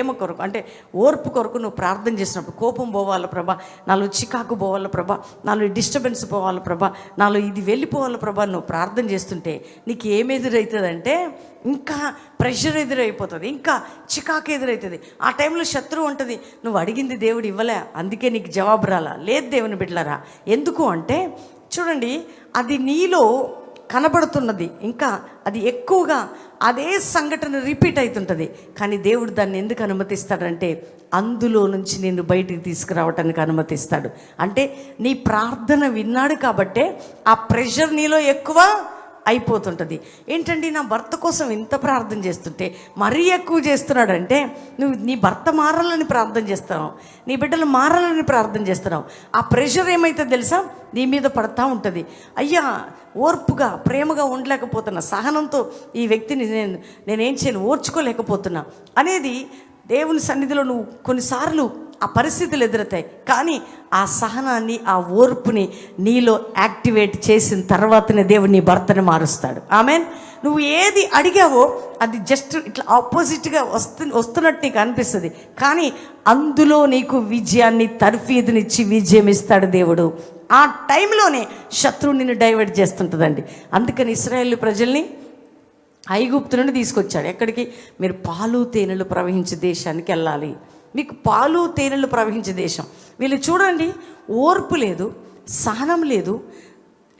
ప్రేమ కొరకు అంటే ఓర్పు కొరకు నువ్వు ప్రార్థన చేసినప్పుడు కోపం పోవాలి ప్రభా నాలో చికాకు పోవాలి ప్రభా నాలో డిస్టర్బెన్స్ పోవాలి ప్రభా నాలో ఇది వెళ్ళిపోవాలి ప్రభా నువ్వు ప్రార్థన చేస్తుంటే నీకు ఏమి ఎదురవుతుందంటే ఇంకా ప్రెషర్ ఎదురైపోతుంది ఇంకా చికాకు ఎదురవుతుంది ఆ టైంలో శత్రువు ఉంటుంది నువ్వు అడిగింది దేవుడు ఇవ్వలే అందుకే నీకు జవాబు రాలా లేదు దేవుని బిడ్డలరా ఎందుకు అంటే చూడండి అది నీలో కనబడుతున్నది. ఇంకా అది ఎక్కువగా అదే సంఘటన రిపీట్ అవుతుంటుంది కానీ దేవుడు దాన్ని ఎందుకు అనుమతిస్తాడంటే అందులో నుంచి నేను బయటికి తీసుకురావటానికి అనుమతిస్తాడు. అంటే నీ ప్రార్థన విన్నాడు కాబట్టే ఆ ప్రెషర్ నీలో ఎక్కువ అయిపోతుంటుంది. ఏంటండి నా భర్త కోసం ఇంత ప్రార్థన చేస్తుంటే మరీ ఎక్కువ చేస్తున్నాడంటే నువ్వు నీ భర్త మారాలని ప్రార్థన చేస్తున్నావు నీ బిడ్డలు మారాలని ప్రార్థన చేస్తున్నావు. ఆ ప్రెషర్ ఏమైతే తెలుసా? నీ మీద పడతా ఉంటుంది. అయ్యా ఓర్పుగా ప్రేమగా ఉండలేకపోతున్నా సహనంతో ఈ వ్యక్తిని నేను నేనేం చేయను ఓర్చుకోలేకపోతున్నా అనేది దేవుని సన్నిధిలో నువ్వు కొన్నిసార్లు ఆ పరిస్థితులు ఎదురవుతాయి. కానీ ఆ సహనాన్ని ఆ ఓర్పుని నీలో యాక్టివేట్ చేసిన తర్వాతనే దేవుడు నీ భర్తను మారుస్తాడు. ఆమెన్? నువ్వు ఏది అడిగావో అది జస్ట్ ఇట్లా ఆపోజిట్గా వస్తు వస్తున్నట్టు నీకు అనిపిస్తుంది. కానీ అందులో నీకు విజయాన్ని తర్ఫీదునిచ్చి విజయం ఇస్తాడు దేవుడు. ఆ టైంలోనే శత్రువు నిన్ను డైవర్ట్ చేస్తుంటుందండి. అందుకని ఇస్రాయేల్ ప్రజల్ని ఐగుప్తు నుండి తీసుకొచ్చాడు. ఎక్కడికి? మీరు పాలు తేనెలు ప్రవహించే దేశానికి వెళ్ళాలి. మీకు పాలు తేనెలు ప్రవహించే దేశం. వీళ్ళు చూడండి ఓర్పు లేదు సహనం లేదు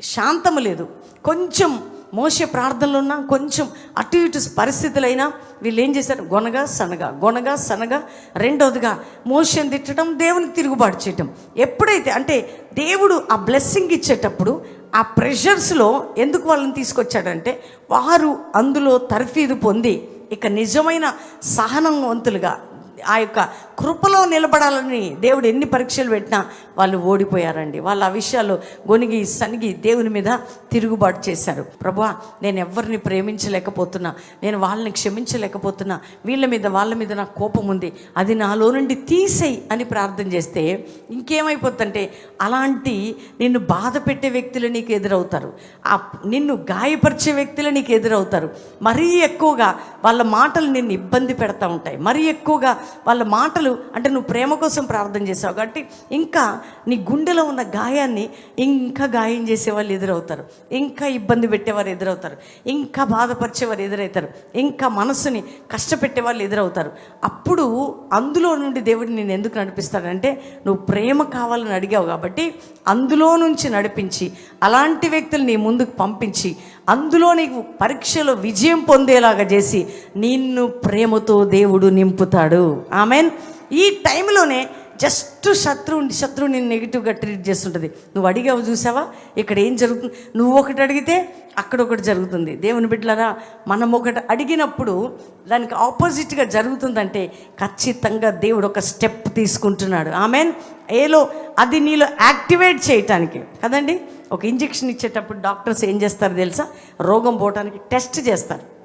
శాంతము లేదు. కొంచెం మోసే ప్రార్థనలు ఉన్నా కొంచెం అటు ఇటు పరిస్థితులైనా వీళ్ళు ఏం చేశారు? గొనగా సనగా గొనగా సనగా. రెండోదిగా మోషన్ తిట్టడం దేవునికి తిరుగుబాటు చేయటం. ఎప్పుడైతే అంటే దేవుడు ఆ బ్లెస్సింగ్ ఇచ్చేటప్పుడు ఆ ప్రెషర్స్లో ఎందుకు వాళ్ళని తీసుకొచ్చాడంటే వారు అందులో తర్ఫీదు పొంది ఇక నిజమైన సహనవంతులుగా ఆ యొక్క కృపలో నిలబడాలని దేవుడు ఎన్ని పరీక్షలు పెట్టినా వాళ్ళు ఓడిపోయారండి. వాళ్ళు ఆ విషయాలు గొనిగి సనిగి దేవుని మీద తిరుగుబాటు చేశారు. ప్రభా నేను ఎవరిని ప్రేమించలేకపోతున్నా. నేను వాళ్ళని క్షమించలేకపోతున్నా. వీళ్ళ మీద వాళ్ళ మీద నాకు కోపం ఉంది. అది నాలో నుండి తీసేయి అని ప్రార్థన చేస్తే ఇంకేమైపోతుందంటే అలాంటి నిన్ను బాధ పెట్టే వ్యక్తులు నీకు ఎదురవుతారు. ఆ నిన్ను గాయపరిచే వ్యక్తులు నీకు ఎదురవుతారు. మరీ ఎక్కువగా వాళ్ళ మాటలు నిన్ను ఇబ్బంది పెడతా ఉంటాయి. మరీ ఎక్కువగా వాళ్ళ మాటలు అంటే నువ్వు ప్రేమ కోసం ప్రార్థన చేసావు కాబట్టి ఇంకా నీ గుండెలో ఉన్న గాయాన్ని ఇంకా గాయం చేసే వాళ్ళు ఎదురవుతారు. ఇంకా ఇబ్బంది పెట్టేవారు ఎదురవుతారు. ఇంకా బాధపరిచేవారు ఎదురవుతారు. ఇంకా మనసుని కష్టపెట్టే వాళ్ళు ఎదురవుతారు. అప్పుడు అందులో నుండి దేవుడు నేను ఎందుకు నడిపిస్తాడంటే నువ్వు ప్రేమ కావాలని అడిగావు కాబట్టి అందులో నుంచి నడిపించి అలాంటి వ్యక్తులు నీ ముందుకు పంపించి అందులో నీకు పరీక్షలో విజయం పొందేలాగా చేసి నిన్ను ప్రేమతో దేవుడు నింపుతాడు. ఆమెన్. ఈ టైంలోనే జస్ట్ శత్రువుని శత్రువుని నెగిటివ్గా ట్రీట్ చేస్తుంటుంది. నువ్వు అడిగావు చూసావా? ఇక్కడ ఏం జరుగుతుంది? నువ్వు ఒకటి అడిగితే అక్కడ ఒకటి జరుగుతుంది. దేవుని బిడ్డలారా మనం ఒకటి అడిగినప్పుడు దానికి ఆపోజిట్గా జరుగుతుందంటే ఖచ్చితంగా దేవుడు ఒక స్టెప్ తీసుకుంటున్నాడు. ఆమెన్? ఏలో అది నీలో యాక్టివేట్ చేయటానికి. కదండి? ఒక ఇంజెక్షన్ ఇచ్చేటప్పుడు డాక్టర్స్ ఏం చేస్తారు తెలుసా? రోగం పోవటానికి టెస్ట్ చేస్తారు.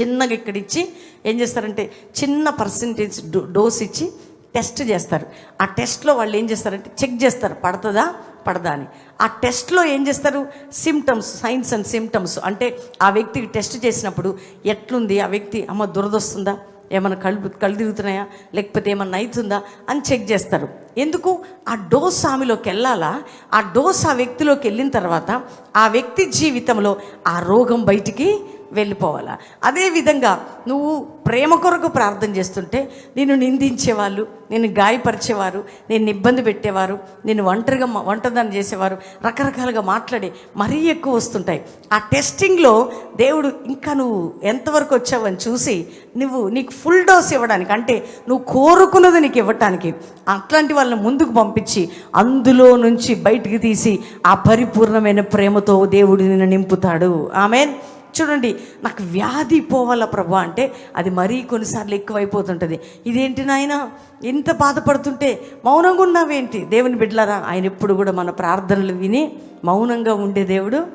చిన్నగా ఇక్కడ ఇచ్చి ఏం చేస్తారంటే చిన్న పర్సంటేజ్ డోస్ ఇచ్చి టెస్ట్ చేస్తారు. ఆ టెస్ట్లో వాళ్ళు ఏం చేస్తారంటే చెక్ చేస్తారు. పడుతుందా? పడదా అని. ఆ టెస్ట్లో ఏం చేస్తారు? సిమ్టమ్స్ సైన్స్ అండ్ సిమ్టమ్స్ అంటే ఆ వ్యక్తికి టెస్ట్ చేసినప్పుడు ఎట్లుంది? ఆ వ్యక్తి అమ్మ దురదొస్తుందా? ఏమైనా కళ్ళు కళ్ళు తిరుగుతున్నాయా? లేకపోతే ఏమన్నా అవుతుందా అని చెక్ చేస్తారు. ఎందుకు? ఆ డోస్ ఆమెలోకి వెళ్ళాలా? ఆ డోస్ ఆ వ్యక్తిలోకి వెళ్ళిన తర్వాత ఆ వ్యక్తి జీవితంలో ఆ రోగం బయటికి వెళ్ళిపోవాలా? అదేవిధంగా నువ్వు ప్రేమ కొరకు ప్రార్థన చేస్తుంటే నేను నిందించేవాళ్ళు నేను గాయపరిచేవారు నేను ఇబ్బంది పెట్టేవారు నేను ఒంటరిగా ఒంటరిదాన్ని చేసేవారు రకరకాలుగా మాట్లాడి మరీ ఎక్కువ వస్తుంటాయి. ఆ టెస్టింగ్లో దేవుడు ఇంకా నువ్వు ఎంతవరకు వచ్చావని చూసి నువ్వు నీకు ఫుల్ డోస్ ఇవ్వడానికి అంటే నువ్వు కోరుకున్నది నీకు ఇవ్వటానికి అట్లాంటి వాళ్ళని ముందుకు పంపించి అందులో నుంచి బయటికి తీసి ఆ పరిపూర్ణమైన ప్రేమతో దేవుడు నిన్ను నింపుతాడు. ఆమెన్. చూడండి నాకు వ్యాధి పోవాల ప్రభు అంటే అది మరీ కొన్నిసార్లు ఎక్కువైపోతుంటుంది. ఇదేంటి నాయన? ఇంత బాధపడుతుంటే మౌనంగా ఉన్నావేంటి? దేవుని బిడ్డలారా ఆయన ఎప్పుడు కూడా మన ప్రార్థనలు విని మౌనంగా ఉండే దేవుడు.